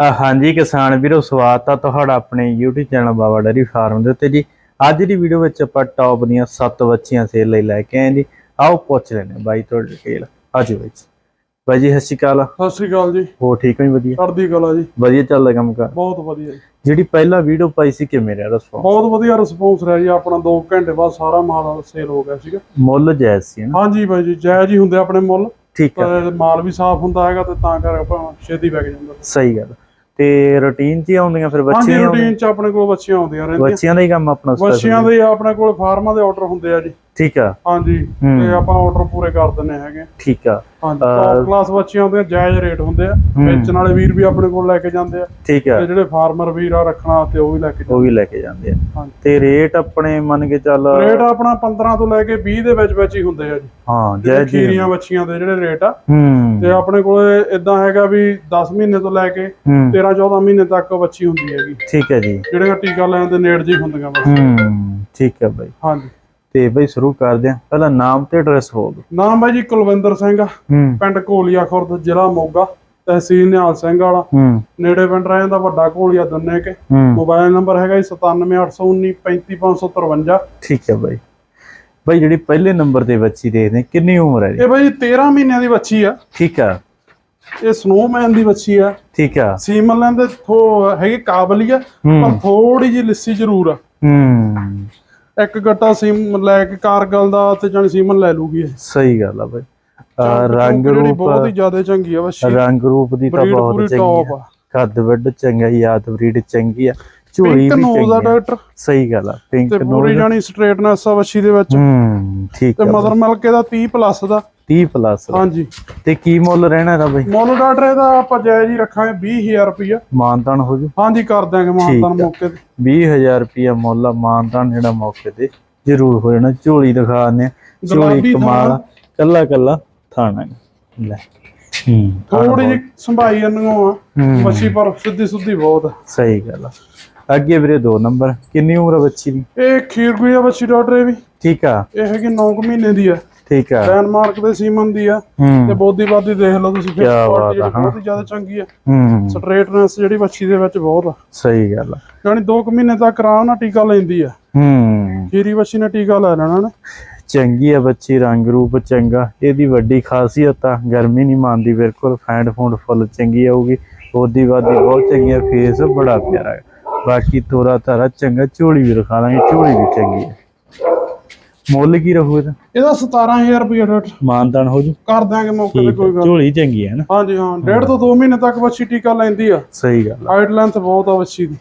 ਹਾਂਜੀ ਕਿਸਾਨ ਵੀਰੋ ਸਵਾਗਤ ਆ ਤੁਹਾਡਾ ਆਪਣੇ YouTube channel Baba dairy farm ਦੇ ਉੱਤੇ ਜੀ। ਅੱਜ ਦੀ ਵੀਡੀਓ ਵਿੱਚ ਆਪਾਂ ਟੌਪ ਦੀਆਂ 7 ਬੱਚੀਆਂ ਸੇਲ ਲਈ ਲੈ ਕੇ ਆਏ ਜੀ। ਆਓ ਪੁੱਛ ਲੈਣੇ ਬਾਈ ਤੋਂ ਡਿਟੇਲ ਆਜੋ ਵਿੱਚ ਬਾਈ ਜੀ ਸਤਿ ਸ਼੍ਰੀ ਅਕਾਲ। ਸਤਿ ਸ੍ਰੀ ਅਕਾਲ ਜੀ। ਹੋ ਠੀਕ ਹੋ ਜੀ? ਵਧੀਆ। ਚੜ੍ਹਦੀ ਕਲਾ ਜੀ। ਵਧੀਆ ਚੱਲਦਾ ਕੰਮ ਕਰ। ਬਹੁਤ ਵਧੀਆ ਜੀ। ਜਿਹੜੀ ਪਹਿਲਾ ਵੀਡੀਓ ਪਾਈ ਸੀ ਕਿਵੇਂ ਰਿਹਾ ਰਸਪੌਂਸ ਬਹੁਤ ਵਧੀਆ ਰਿਸਪੌਂਸ ਰਿਹਾ ਜੀ। ਆਪਣਾ 2 ਘੰਟੇ ਬਾਅਦ ਸਾਰਾ ਮਾਲ ਸੇਲ ਹੋ ਗਿਆ ਸੀਗਾ। ਮੁੱਲ ਜਾਇਜ਼ ਸੀ ਨਾ? ਹਾਂਜੀ ਬਾਈ ਜੀ ਜਾਇਜ਼ ਹੀ ਹੁੰਦੇ ਆਪਣੇ ਮੁੱਲ। ਠੀਕ ਪਰ ਮਾਲ ਵੀ ਸਾਫ਼ ਹੁੰਦਾ ਹੈਗਾ ਤੇ ਤਾਂ ਕਰਕੇ ਆਪਾਂ ਛੇਤੀ ਵਿਕ ਜਾਂਦਾ। ਸਹੀ ਗੱਲ। ਤੇ ਰੁਟੀਨ 'ਚ ਹੀ ਆਉਂਦੀਆਂ ਫਿਰ ਹਾਂਜੀ ਬੱਚੀਆਂ ਹੀ ਰੂਟੀਨ ਚ ਆਪਣੇ ਕੋਲ ਬੱਚੀਆਂ ਆਉਂਦੀਆਂ? ਰਹਿੰਦੀਆਂ ਬੱਚਿਆਂ ਦਾ ਹੀ ਕੰਮ ਆਪਣਾ ਬੱਚਿਆਂ ਦੇ ਆਪਣੇ ਕੋਲ ਫਾਰਮਾਂ ਦੇ ਆਰਡਰ ਹੁੰਦੇ ਆ ਜੀ ਠੀਕ ਆ। ਹਾਂਜੀ। ਤੇ ਆਪਾਂ ਆਰਡਰ ਪੂਰੇ ਕਰ ਦਿੰਨੇ ਹੈਗੇ। ਠੀਕ ਆ। ਹਾਂਜੀ ਟੌਪ ਕਲਾਸ ਬੱਚਿਆਂ ਦੇ ਜਾਇਜ਼ ਰੇਟ ਹੁੰਦੇ ਆ। ਵੇਚਣ ਵਾਲੇ ਵੀਰ ਵੀ ਆਪਣੇ ਕੋਲ ਲੈ ਕੇ ਜਾਂਦੇ ਆ। ਠੀਕ ਆ। ਤੇ ਜਿਹੜੇ ਫਾਰਮਰ ਵੀਰ ਆ ਰੱਖਣਾ ਤੇ ਉਹ ਵੀ ਲੈ ਕੇ ਉਹ ਵੀ ਲੈ ਕੇ ਜਾਂਦੇ ਆ। ਤੇ ਰੇਟ ਆਪਣੇ ਮੰਨ ਕੇ ਚੱਲ ਰੇਟ ਆਪਣਾ 15 ਤੋਂ ਲੈ ਕੇ 20 ਦੇ ਵਿੱਚ ਵਿੱਚ ਹੀ ਹੁੰਦੇ ਆ ਜੀ। ਹਾਂ ਜਿਹੜੇ ਜਾਇਜ਼ ਖੀਰੀਆਂ ਬੱਚੀਆਂ ਦੇ ਜਿਹੜੇ ਰੇਟ ਆ। ਤੇ ਆਪਣੇ ਕੋਲੇ ਇਦਾਂ ਹੈਗਾ ਵੀ 10 ਮਹੀਨੇ ਤੋਂ ਲੈ ਕੇ ਹੂੰ। 13 14 ਮਹੀਨੇ ਤੱਕ ਬੱਚੀ ਹੁੰਦੀ ਹੈਗੀ। ਠੀਕ ਹੈ ਜੀ। ਜਿਹੜੀਆਂ ਟੀਕਾ ਲੈਣ ਦੇ ਨੇੜ ਜੀ ਹੁੰਦੀਆਂ ਬਸ। ਹੂੰ। ਠੀਕ ਹੈ ਬਾਈ। ਹਾਂਜੀ। ਤੇ ਬਾਈ ਸ਼ੁਰੂ ਕਰਦੇ ਆ ਪਹਿਲਾਂ ਨਾਮ ਤੇ ਐਡਰੈਸ ਬੋਲ ਦਿਓ। ਨਾਮ ਬਾਈ ਜੀ ਕੁਲਵਿੰਦਰ ਸਿੰਘ ਹੂੰ। ਪਿੰਡ ਕੋਲੀਆ ਖੁਰਦ ਜ਼ਿਲ੍ਹਾ ਮੋਗਾ ਤਹਿਸੀਲ ਨਿਹਾਲ ਸਿੰਘ ਵਾਲਾ। ਹੂੰ। ਨੇੜੇ ਪਿੰਡ ਰਹਿ ਜਾਂਦਾ ਵੱਡਾ ਕੋਲੀਆ ਦੰਨੇ ਕੇ। ਮੋਬਾਈਲ ਨੰਬਰ ਹੈਗਾ ਜੀ 97819 35553 ਠੀਕ ਹੈ ਬਾਈ। ਬਾਈ ਜਿਹੜੀ ਪਹਿਲੇ ਨੰਬਰ ਤੇ ਬੱਚੀ ਦੇਖਦੇ ਕਿੰਨੀ ਉਮਰ ਹੈ ਜੀ? ਇਹ ਬਾਈ ਜੀ 13 ਮਹੀਨਿਆਂ ਦੀ ਬੱਚੀ ਆ। ਠੀਕ ਆ। ਇਹ ਸਨੋਮੈਨ ਦੀ ਬੱਚੀ ਆ। ਠੀਕ ਆ। ਸੀਮਨ ਲੈਂਦੇ ਥੋ ਹੈਗੀ ਕਾਬਲੀ ਆ ਪਰ ਥੋੜੀ ਜਿਹੀ ਲਿੱਸੀ ਜ਼ਰੂਰ ਆ। ਹੂੰ। ਇੱਕ ਗੱਟਾ ਸੀਮ ਲੈ ਕੇ ਕਾਰਗਲ ਦਾ ਤੇ ਜਣ ਸੀਮਨ ਲੈ ਲੂਗੀ ਇਹ। ਸਹੀ ਗੱਲ ਆ ਬਾਈ। ਰੰਗ ਰੂਪ ਬਹੁਤ ਹੀ ਜ਼ਿਆਦਾ ਚੰਗੀ ਆ ਬੱਚੀ ਰੰਗ ਰੂਪ ਦੀ ਤਾਂ ਬਹੁਤ ਚੰਗੀ ਆ। ਕੱਦ ਵੱਡ ਚੰਗਾ ਯਾਦ ਬਰੀਡ ਚੰਗੀ ਆ। ਝੋਲੀ ਵੀ ਚੰਗੀ ਆ। ਡਾਕਟਰ। ਸਹੀ ਗੱਲ ਆ ਪਿੰਕ ਤੇ ਪੂਰੀ ਨੋਜ਼ ਜਾਨੀ ਸਟ੍ਰੇਟਨੈਸ ਆ ਬੱਚੀ ਦੇ ਵਿੱਚ। ਹੂੰ ਠੀਕ ਤੇ ਆ ਮਦਰ ਮਿਲਕ ਇਹਦਾ 30 ਪਲੱਸ ਦਾ। 30 ਪਲੱਸ ਹਾਂਜੀ। ਤੇ ਕੀ ਮੁੱਲ ਰਹਿਣਾ ਇਹਦਾ ਬਈ? ਮੋਨੋ ਡਾਕਟਰ ਇਹਦਾ ਆਪਾਂ ਜਾਇਜ਼ ਹੀ ਰੱਖਾਂਗੇ 20000 ਰੁਪਇਆ ਮਾਨਤਾਨ ਹੋ ਜੂ? ਹਾਂਜੀ ਕਰ ਦਾਂਗੇ ਮਾਨਤਾਨ। ਮੌਕੇ ਤੇ। 20000 ਰੁਪਿਆ ਮੁੱਲ ਆ ਮਾਨਤਾਨ ਜਿਹੜਾ ਮੌਕੇ ਤੇ ਜ਼ਰੂਰ ਹੋ ਜਾਣਾ। ਝੋਲੀ ਦਿਖਾ ਦਿੰਦੇ ਆ ਝੋਲੀ ਕਮਾਲ। ਕੱਲਾ ਕੱਲਾ ਥਾਣਾ। ਲੈ। ਹੂੰ ਥੋੜੀ ਜਿਹੀ ਸੰਭਾਈ ਇਹਨੂੰ ਆ। ਬੱਚੀ ਪਰ ਸਿੱਧੀ ਸੁੱਧੀ ਬਹੁਤ ਸਹੀ ਗੱਲ ਆ। ਅੱਗੇ ਵੀਰੇ ਦੋ ਨੰਬਰ। ਕਿੰਨੀ ਉਮਰ ਆ ਬੱਚੀ ਦੀ? ਇਹ ਖੀਰ ਗੁਈ ਆ ਬੱਚੀ ਡਾਕਟਰ ਇਹ ਵੀ। ਠੀਕ ਆ। ਇਹ ਹੈਗੀ 9 ਮਹੀਨੇ ਦੀ ਆ। ਠੀਕ ਆ। ਡੈਨਮਾਰਕ ਦੇ ਸੀਮਨ ਦੀ ਆ। ਤੇ ਬੋਦੀ ਬਾਦੀ ਦੇਖ ਲਓ ਤੁਸੀਂ ਬਾਤ ਆ, ਜਿਹੜੀ ਬਹੁਤ ਹੀ ਜ਼ਿਆਦਾ ਚੰਗੀ ਆ। ਹੂੰ ਸਟ੍ਰੇਟਨੈਸ ਜਿਹੜੀ ਬੱਚੀ ਦੇ ਵਿੱਚ ਬਹੁਤ ਆ। ਸਹੀ ਗੱਲ ਆ। ਯਾਨੀ 2 ਮਹੀਨੇ ਤੱਕ ਆਰਾਮ ਨਾਲ ਟੀਕਾ ਲੈਂਦੀ ਆ। ਹੂੰ। ਖੀਰੀ ਬੱਚੀ ਨੇ ਟੀਕਾ ਲੈ ਲੈਣਾ ਨੇ। ਚੰਗੀ ਆ ਬੱਚੀ ਰੰਗ ਰੂਪ ਚੰਗਾ। ਇਹਦੀ ਵੱਡੀ ਖਾਸੀਅਤ ਆ ਗਰਮੀ ਨਹੀਂ ਮੰਨਦੀ ਬਿਲਕੁਲ ਫੈਂਡ ਫੂਡ ਫੁੱਲ ਚੰਗੀ ਆਊਗੀ। ਉਹਦੀ ਵਾਦੀ ਬਹੁਤ ਚੰਗੀ ਆ ਫੇਸ ਬੜਾ ਪਿਆਰਾ ਬਾਕੀ ਤੋਰਾ ਤਾਰਾ ਚੰਗਾ ਝੋਲੀ ਵੀ ਰਖਾ ਲਾਂਗੇ ਝੋਲੀ ਵੀ ਚੰਗੀ ਹੈ ਮੁੱਲ ਕੀ ਰਹੂ ਇਹਦਾ? ਇਹਦਾ 17000 ਰੁਪਏ ਡਾਕਟਰ ਮਾਨਦਾਨ ਹੋ ਜੂ। ਕਰ ਦਾਂਗੇ ਮੌਕੇ ਤੇ ਕੋਈ ਗੱਲ ਝੋਲੀ ਚੰਗੀ ਹੈ ਨਾ। ਹਾਂਜੀ ਹਾਂ। ਡੇਢ ਤੋਂ 2 ਮਹੀਨੇ ਤੱਕ ਬੱਚੀ ਟੀਕਾ ਲੈਂਦੀ ਆ। ਸਹੀ ਗੱਲ ਹਾਈਟ ਲੈਂਥ ਬਹੁਤ ਆ ਬੱਚੀ ਦੀ।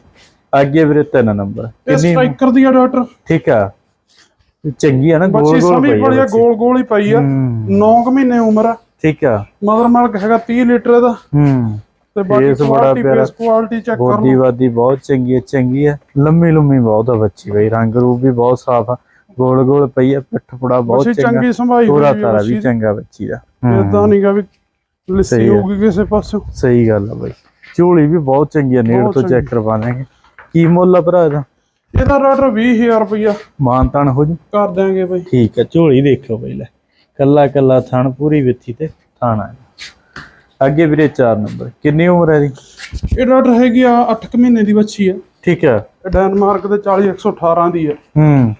ਅੱਗੇ ਵੀਰੇ ਤਿੰਨ ਨੰਬਰ। ਕਿੰਨੀ ਸਟ੍ਰਾਈਕਰ ਦੀ ਆ ਡਾਕਟਰ ਠੀਕ ਆ। ਚੰਗੀ ਆ ਨਾ ਗੋਲ ਗੋਲ ਪਈ ਆ। ਗੋਲ ਗੋਲ ਹੀ ਪਈ ਆ। ਹੂੰ, 9 ਮਹੀਨੇ ਉਮਰ ਆ। ਠੀਕ ਆ। ਮਦਰ ਮਿਲਕ ਹੈਗਾ 30 ਲੀਟਰ ਦਾ ਹੂੰ। ਤੇ ਬਾਕੀ ਕੁਆਲਿਟੀ। ਫੇਸ ਕੁਆਲਿਟੀ ਚੈੱਕ ਕਰ ਬੋਦੀ ਬਹੁਤ ਚੰਗੀ ਹੈ ਚੰਗੀ ਹੈ ਲੰਮੀ ਲੰਮੀ ਬਹੁਤ ਆ ਬੱਚੀ ਬਈ। ਰੰਗ ਰੂਪ ਵੀ ਬਹੁਤ ਸਾਫ਼ ਆ। ਗੋਲ ਗੋਲ ਪਈ ਆ ਪਿੱਠ ਪੁੜਾ ਬਹੁਤ ਚੰਗਾ। ਚੰਗੀ ਸੰਭਾਈ ਆ ਤਾਰਾ ਵੀ ਚੰਗਾ ਬੱਚੀ ਦਾ। ਇਦਾਂ ਨਹੀਂਗਾ ਵੀ ਲਿੱਸੀ ਆ। ਹੋਊਗੀ ਕਿਸੇ ਪਾਸੋਂ। ਸਹੀ ਗੱਲ ਆ ਬਈ। ਝੋਲੀ ਵੀ ਬਹੁਤ ਚੰਗੀ ਆ ਨੇੜ ਤੋਂ ਚੈੱਕ ਕਰਵਾ ਲਾਂਗੇ। ਕੀ ਮੁੱਲ ਆ ਭਰਾ ਇਹਦਾ? ਇਹਦਾ ਡਾਕਟਰ 20000 ਰੁਪਇਆ ਮਾਨਤਾਨ ਹੋ ਜੂ? ਕਰ ਦਿਆਂਗੇ ਬਈ। ਠੀਕ ਹੈ ਝੋਲੀ ਦੇਖੋ ਬਈ ਲੈ। ਕੱਲਾ ਕੱਲਾ ਥਣ ਪੂਰੀ ਵਿੱਥੀ ਤੇ ਥਾਣਾ ਅੱਗੇ ਵੀਰੇ 4 ਨੰਬਰ। ਕਿੰਨੀ ਉਮਰ ਹੈ ਇਹਦੀ? ਇਹ ਡਾਕਟਰ ਹੈਗੀ ਆ 8 ਮਹੀਨੇ ਦੀ ਬੱਚੀ ਆ। ਠੀਕ ਇਹ ਡੈਨਮਾਰਕ ਦੇ 40 118 ਦੀ ਆ। ਹੂੰ।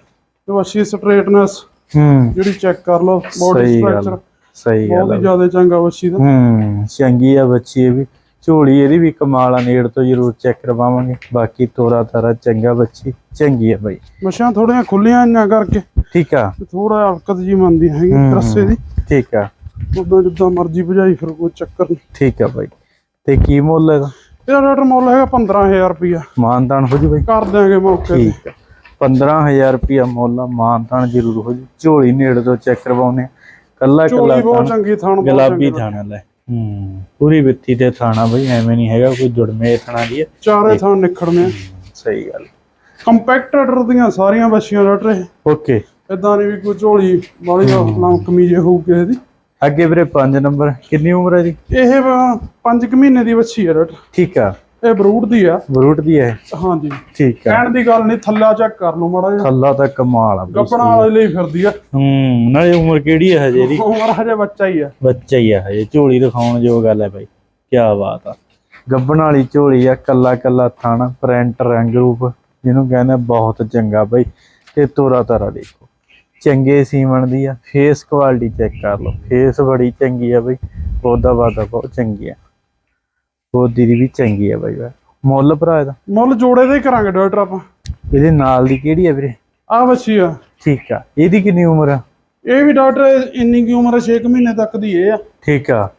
ਤੇ ਬੱਚੀ ਸਟ੍ਰੇਟਨੈਸ ਹੂੰ। ਜਿਹੜੀ ਚੈੱਕ ਕਰ ਲਓ ਬੋਡੀ ਸਹੀ ਗੱਲ ਸਟਰਕਚਰ ਸਹੀ ਬਹੁਤ ਗੱਲ ਹੀ ਆ। ਜ਼ਿਆਦਾ ਚੰਗਾ ਬੱਚੀ ਦਾ। ਹੂੰ ਚੰਗੀ ਆ ਬੱਚੀ ਇਹ ਵੀ। ਝੋਲੀ ਇਹਦੀ ਵੀ ਕਮਾਲ ਆ ਨੇੜ ਤੋਂ ਜ਼ਰੂਰ ਚੈੱਕ ਕਰਵਾਵਾਂਗੇ। ਬਾਕੀ ਤੋਰਾ ਤਾਰਾ ਚੰਗਾ ਬੱਚੀ ਚੰਗੀ ਆ ਬਾਈ। ਮਸ਼ਾਂ ਥੋੜੀਆਂ ਖੁੱਲੀਆਂ ਇੰਨਾ ਕਰਕੇ ਠੀਕ ਆ। ਥੋੜਾ ਹਲਕਤ ਜੀ ਮੰਨਦੀ ਹੈਗੀ ਹੂੰ। ਰੱਸੇ ਦੀ। ਠੀਕ ਆ। ਉਦਾਂ ਜਿੱਦਾਂ ਮਰਜ਼ੀ ਭਜਾਈ ਫਿਰ ਕੋਈ ਚੱਕਰ ਨਹੀਂ। ਠੀਕ ਆ ਬਾਈ। ਤੇ ਕੀ ਮੁੱਲ ਇਹਦਾ ਇਹਦਾ ਡਾਕਟਰ ਮੁੱਲ ਹੈਗਾ 15000 ਰੁਪਇਆ ਮਾਨਤਾਨ ਹੋ ਜੂ ਬਾਈ। ਕਰ ਦਿਆਂਗੇ ਮੌਕੇ ਤੇ। ਠੀਕ ਆ। 15000 ਰੁਪਿਆ ਮੁੱਲ ਆ ਮਾਨਤਾਨ ਜ਼ਰੂਰ ਹੋ ਜੂ। ਝੋਲੀ ਨੇੜ ਤੋਂ ਚੈੱਕ ਕਰਵਾਉਨੇ ਕੱਲਾ ਕੱਲਾ ਬਹੁਤ ਥਣ, ਚੰਗੀ ਥਣ ਗੁਲਾਬੀ ਥਾਣਾ ਲੈ। ਹੂੰ ਪੂਰੀ ਵਿੱਥੀ ਤੇ ਥਾਣਾ ਬਈ ਐਵੇਂ ਨਹੀਂ ਹੈਗਾ ਕੋਈ ਜੁੜਮੇ ਥਾਣਾ ਦੀ ਚਾਰੇ ਥਾਂ ਨਿਖੜਨੇ। ਸਹੀ ਗੱਲ। ਕੰਪੈਕਟਰ ਦੀਆਂ ਸਾਰੀਆਂ ਬੱਚੀਆਂ ਡਾਕਟਰ ਇਹ ਓਕੇ। ਇਦਾਂ ਨਹੀਂ ਵੀ ਕੋਈ ਝੋਲੀ ਵਾਲੀ ਲੰਕਮੀ ਜੇ ਹੋਊ ਕਿਸੇ ਦੀ। ਅੱਗੇ ਵੀਰੇ 5 ਨੰਬਰ ਕਿੰਨੀ ਉਮਰ ਹੈ ਜੀ ਇਹ 5 ਕੁ ਮਹੀਨੇ ਦੀ ਬੱਚੀ ਹੈ ਡਾਕਟਰ ਠੀਕ ਆ। ਇਹ ਬਰੂਡ ਦੀ ਆ। ਬਰੂਟ ਦੀ ਹੈ। ਹਾਂਜੀ। ਠੀਕ ਆ। ਕਹਿਣ ਦੀ ਗੱਲ ਨਹੀਂ ਥੱਲਾ ਚੈੱਕ ਕਰ ਲਓ ਮਾੜਾ ਜਿਹਾ। ਥੱਲਾ ਤਾਂ ਕਮਾਲ ਆ। ਗੱਪਣਾ ਵਾਲੇ ਲਈ ਫਿਰਦੀ ਆ। ਹੂੰ ਨਾਲੇ ਉਮਰ ਕਿਹੜੀ ਹੈ ਹਜੇ ਦੀ ਉਮਰ ਹਜੇ ਬੱਚਾ ਹੀ ਆ। ਬੱਚਾ ਹੀ ਆ ਹਜੇ ਝੋਲੀ ਦਿਖਾਉਣ ਜੋ ਗੱਲ ਹੈ ਬਾਈ। ਕੀ ਬਾਤ ਆ। ਗੱਬਣ ਵਾਲੀ ਝੋਲੀ ਆ ਕੱਲਾ ਕੱਲਾ ਥਣ ਪ੍ਰਿੰਟ ਰੰਗ ਰੂਪ ਜਿਹਨੂੰ ਕਹਿੰਦੇ ਬਹੁਤ ਚੰਗਾ ਬਈ। ਤੇ ਤੋਰਾ ਤਾਰਾ ਦੇਖੋ। ਚੰਗੇ ਸੀਮਣ ਦੀ ਆ ਫੇਸ ਕੁਆਲਿਟੀ ਚੈੱਕ ਕਰ ਲਓ। ਫੇਸ ਬੜੀ ਚੰਗੀ ਆ ਬਈ। ਉਹਦਾ ਵਾਦਾ ਬਹੁਤ ਚੰਗੀ ਆ। ਉਹਦੀ ਦੀ ਵੀ ਚੰਗੀ ਆ ਬਈ ਵਾ। ਮੁੱਲ ਭਰਾ ਇਹਦਾ? ਮੁੱਲ ਜੋੜੇ ਦਾ ਹੀ ਕਰਾਂਗੇ ਡਾਕਟਰ ਆਪਾਂ। ਇਹਦੇ ਨਾਲ ਦੀ ਕਿਹੜੀ ਆ ਵੀਰੇ? ਆ ਬੱਚੀ ਆ। ਠੀਕ ਆ। ਇਹਦੀ ਕਿੰਨੀ ਉਮਰ ਆ? ਇਹ ਵੀ ਡਾਕਟਰ ਇੰਨੀ ਕੀ ਉਮਰ ਹੈ 6 ਮਹੀਨੇ ਤੱਕ ਦੀ ਇਹ ਆ। ਠੀਕ ਆ।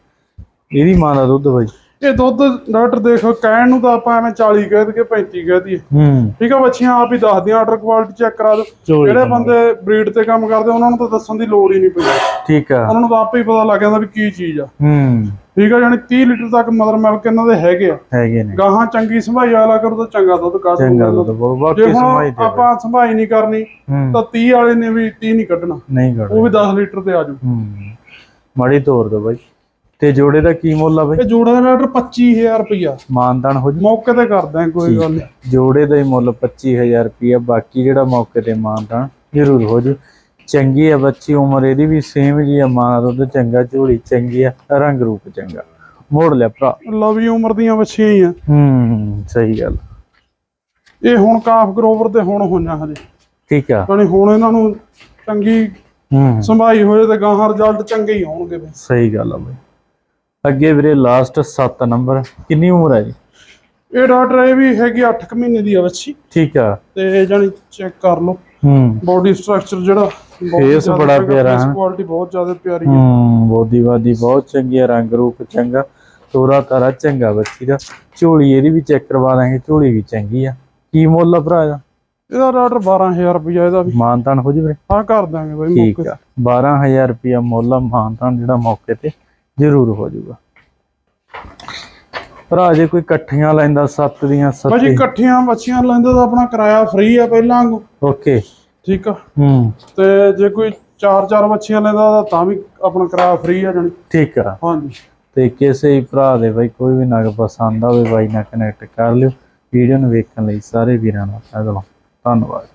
ਇਹਦੀ ਮਾਂ ਦਾ ਦੁੱਧ ਬਈ? ਇਹ ਦੁੱਧ ਡਾਕਟਰ ਦੇਖੋ ਕਹਿਣ ਨੂੰ ਤਾਂ ਆਪਾਂ ਐਵੇਂ 40 ਕਹਿ ਦਈਏ 35 ਕਹਿ ਦਈਏ। ਹੂੰ। ਠੀਕ ਆ ਬੱਚੀਆਂ ਆਪ ਹੀ ਦੱਸਦੀਆਂ ਆਰਡਰ ਕੁਆਲਿਟੀ ਚੈੱਕ ਕਰਾ ਦਿਓ। ਜਿਹੜੇ ਬੰਦੇ ਬਰੀਡ ਤੇ ਕੰਮ ਕਰਦੇ ਉਹਨਾਂ ਨੂੰ ਤਾਂ ਦੱਸਣ ਦੀ ਲੋੜ ਹੀ ਨਹੀਂ ਪਈ। ਠੀਕ ਆ। ਉਹਨਾਂ ਨੂੰ ਤਾਂ ਆਪੇ ਹੀ ਪਤਾ ਲੱਗ ਜਾਂਦਾ ਵੀ ਕੀ ਚੀਜ਼ ਆ। ਹੂੰ। ਠੀਕ ਆ ਯਾਨੀ 30 ਲੀਟਰ ਤੱਕ ਮਦਰ ਮਿਲਕ ਇਹਨਾਂ ਦੇ ਹੈਗੇ ਆ। ਹੈਗੇ ਨੇ। ਗਾਹਾਂ ਚੰਗੀ ਸੰਭਾਈ ਵਾਲਾ ਕਰੂ ਤਾਂ ਚੰਗਾ ਦੁੱਧ ਕੱਢ ਚੰਗਾ ਦੁੱਧ ਹੁਣ ਸਮਾਈ ਤੇ ਆਪਾਂ ਸੰਭਾਈ ਨਹੀਂ ਕਰਨੀ ਤਾਂ 30 ਵਾਲੇ ਨੇ ਵੀ 30 ਨਹੀਂ ਕੱਢਣਾ। ਨਹੀਂ ਕਰ ਉਹ ਵੀ 10 ਲੀਟਰ ਤੇ ਆ ਜਾਊ। ਹੂੰ। ਮਾੜੀ ਤੋਰ ਦੋ ਬਾਈ। ਤੇ ਜੋੜੇ ਦਾ ਕੀ ਮੁੱਲ ਆ ਬਾਈ? ਇਹ ਜੋੜਾ ਦਾ ਡਾਕਟਰ 25000 ਰੁਪਇਆ ਮਾਨਦਾਨ ਹੋ ਜੂ? ਮੌਕੇ ਤੇ ਕਰਦੇ ਕੋਈ ਗੱਲ ਨਹੀਂ। ਜੋੜੇ ਦਾ ਹੀ ਮੁੱਲ 25000 ਰੁਪਇਆ ਬਾਕੀ ਜਿਹੜਾ ਮੌਕੇ ਤੇ ਮਾਨਦਾਨ ਜ਼ਰੂਰ ਹੋ ਜੂ। ਚੰਗੀ ਆ ਬੱਚੀ ਉਮਰ ਇਹਦੀ ਵੀ ਸੇਮ ਜੀ ਆ ਮਾਂ ਦਾ ਦੁੱਧ ਚੰਗਾ ਝੋਲੀ ਚੰਗੀ ਆ ਰੰਗ ਰੂਪ ਚੰਗਾ। ਮੋੜ ਲਿਆ ਭਰਾ। ਲਵੀ ਉਮਰ ਦੀਆਂ ਬੱਚੀਆਂ ਹੀ ਆ। ਹੂੰ ਸਹੀ ਗੱਲ। ਇਹ ਹੁਣ ਕਾਫ ਗਰੋਵਰ ਤੇ ਹੁਣ ਹੋਈਆਂ ਹਜੇ। ਠੀਕ ਆ। ਯਾਨੀ ਹੁਣ ਇਹਨਾਂ ਨੂੰ ਚੰਗੀ ਹੂੰ। ਸੰਭਾਈ ਹੋਏ ਤੇ ਗਾਹਾਂ ਰਿਜ਼ਲਟ ਚੰਗੇ ਹੀ ਆਉਣਗੇ ਸਹੀ ਗੱਲ ਆ ਬਾਈ। ਅੱਗੇ ਵੀਰੇ ਲਾਸਟ 7 ਨੰਬਰ ਕਿੰਨੀ ਉਮਰ ਹੈ ਜੀ? ਇਹ ਡਾਕਟਰ ਇਹ ਵੀ ਹੈਗੀ 8 ਕੁ ਮਹੀਨੇ ਦੀ ਆ ਬੱਚੀ। ਠੀਕ ਆ। ਤੇ ਜਾਨੀ ਚੈੱਕ ਕਰ ਲਓ। ਹੂੰ। ਬਾਡੀ ਸਟਰਕਚਰ ਜਿਹੜਾ Face ਬੜਾ ਪਿਆਰਾ ਹੈ। ਕੁਆਲਿਟੀ ਬਹੁਤ ਜ਼ਿਆਦਾ ਪਿਆਰੀ ਹੈ। ਹੂੰ ਬੋਦੀਵਾਦੀ ਬਹੁਤ ਚੰਗੀ ਆ ਰੰਗ ਰੂਪ ਚੰਗਾ ਤੋਰਾ ਤਾਰਾ ਚੰਗਾ ਬੱਚੀ ਦਾ। ਝੋਲੀ ਇਹਦੀ ਵੀ ਚੈੱਕ ਕਰਵਾ ਦਾਂਗੇ ਝੋਲੀ ਵੀ ਚੰਗੀ ਆ। ਕੀ ਮੁੱਲ ਆ ਭਰਾ ਇਹਦਾ? ਇਹਦਾ ਡਾਕਟਰ 12000 ਰੁਪਇਆ ਇਹਦਾ ਵੀ। ਮਾਨਤਾਨ ਹੋ ਜਵੇ ਹਾਂ ਕਰ ਦਾਂਗੇ ਬਈ ਮੌਕੇ ਆ। 12000 ਰੁਪਿਆ ਮੁੱਲ ਆ ਮਾਨਤਾਨ ਜਿਹੜਾ ਮੌਕੇ ਤੇ। ਜ਼ਰੂਰ ਹੋ ਜਾਊਗਾ। ਭਰਾ ਜੇ ਕੋਈ ਇਕੱਠੀਆਂ ਲੈਂਦਾ ਸੱਤ ਦੀਆਂ ਭਾਜੀ ਸੱਤ ਇਕੱਠੀਆਂ ਬੱਚੀਆਂ ਲੈਂਦੇ ਤਾਂ ਆਪਣਾ ਕਿਰਾਇਆ ਫ੍ਰੀ ਆ ਪਹਿਲਾਂ ਓਕੇ। ਠੀਕ ਆ? ਹੂੰ। ਤੇ ਜੇ ਕੋਈ ਚਾਰ ਚਾਰ ਬੱਚੀਆਂ ਲੈਂਦਾ ਤਾਂ ਵੀ ਆਪਣਾ ਕਿਰਾਇਆ ਫ੍ਰੀ ਆ ਜਾਣੀ। ਠੀਕ ਆ। ਹਾਂਜੀ। ਤੇ ਕਿਸੇ ਵੀ ਭਰਾ ਦੇ ਬਾਈ ਕੋਈ ਵੀ ਨਗ ਪਸੰਦ ਆਵੇ ਬਾਈ ਨਾਲ ਕਨੈਕਟ ਕਰ ਲਿਓ। ਵੀਡੀਓ ਨੂੰ ਵੇਖਣ ਲਈ ਸਾਰੇ ਵੀਰਾਂ ਦਾ ਧੰਨਵਾਦ ਧੰਨਵਾਦ